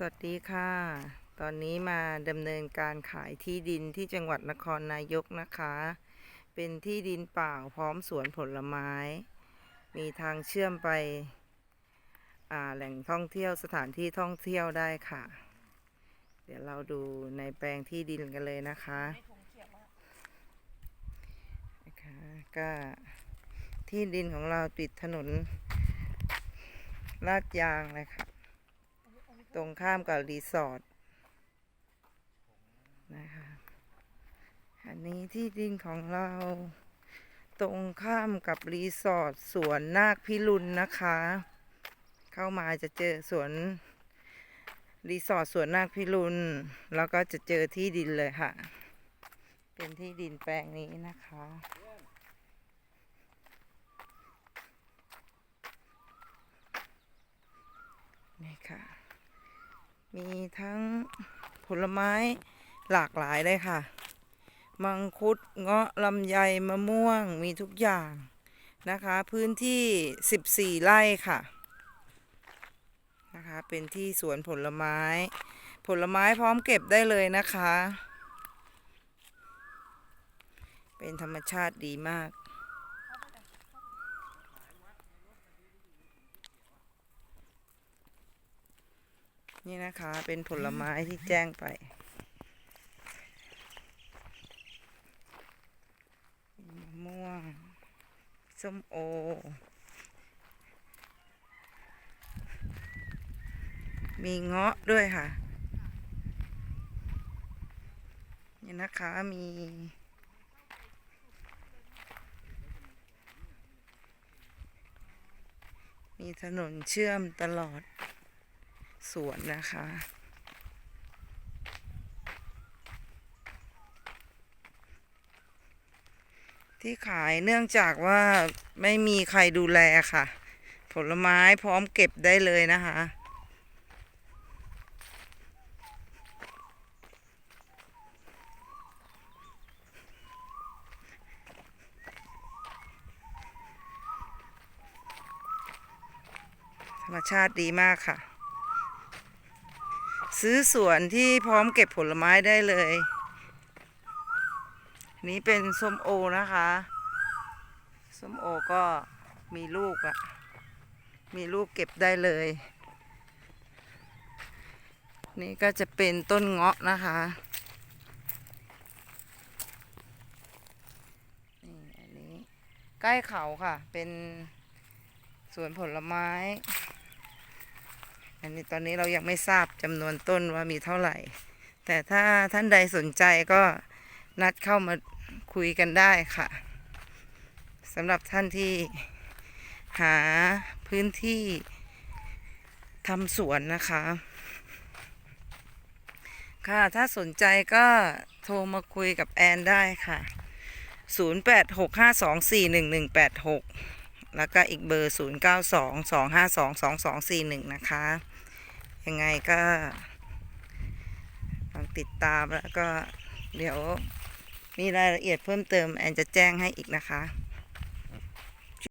สวัสดีค่ะ ตอนนี้มาดำเนินการขายที่ดินที่จังหวัดนครนายกนะคะ เป็นที่ดินเปล่าพร้อมสวนผลไม้ มีทางเชื่อมไปแหล่งท่องเที่ยวสถานที่ท่องเที่ยวได้ค่ะ เดี๋ยวเราดูในแปลงที่ดินกันเลยนะคะนะคะก็ที่ดินของเราติดถนนลาดยางเลยค่ะ ตรงข้ามกับรีสอร์ทนะคะอันนี้ที่ดินของเรา ตรงข้ามกับรีสอร์ทสวนนาคพิรุณนะคะ เข้ามาจะเจอสวนรีสอร์ทสวนนาคพิรุณแล้วก็จะเจอที่ดินเลยค่ะ เป็นที่ดินแปลงนี้นะคะ นี่ค่ะ มีทั้งผลไม้หลากหลายเลยค่ะ มังคุดเงาะลำไยมะม่วงมีทุกอย่างนะคะ พื้นที่ 14 ไร่ค่ะนะคะ เป็นที่สวนผลไม้ ผลไม้พร้อมเก็บได้เลยนะคะ เป็นธรรมชาติดีมาก นี่นะคะเป็นผลไม้ที่แจ้งไป มะม่วง ส้มโอ มีเงาะด้วยค่ะ นี่นะคะมีมีถนนเชื่อมตลอด สวนนะคะ ที่ขายเนื่องจากว่าไม่มีใครดูแลค่ะ ผลไม้พร้อมเก็บได้เลยนะคะธรรมชาติดีมากค่ะ ซื้อสวนที่พร้อมเก็บผลไม้ได้เลย นี้เป็นส้มโอนะคะ ส้มโอก็มีลูกอะมีลูกเก็บได้เลย นี่ก็จะเป็นต้นเงาะนะคะนี่อันนี้ใกล้เขาค่ะ เป็นสวนผลไม้ อันนี้ตอนนี้เรายังไม่ทราบจำนวนต้นว่ามีเท่าไหร่ แต่ถ้าท่านใดสนใจก็นัดเข้ามาคุยกันได้ค่ะสำหรับท่านที่หาพื้นที่ทำสวนนะคะ ค่ะ ถ้าสนใจก็โทรมาคุยกับแอนได้ค่ะ 0865241186 แล้วก็อีกเบอร์ 0922522241 นะคะ ยังไงก็ลองติดตามแล้วก็เดี๋ยวมีรายละเอียดเพิ่มเติมแอนจะแจ้งให้อีกนะคะ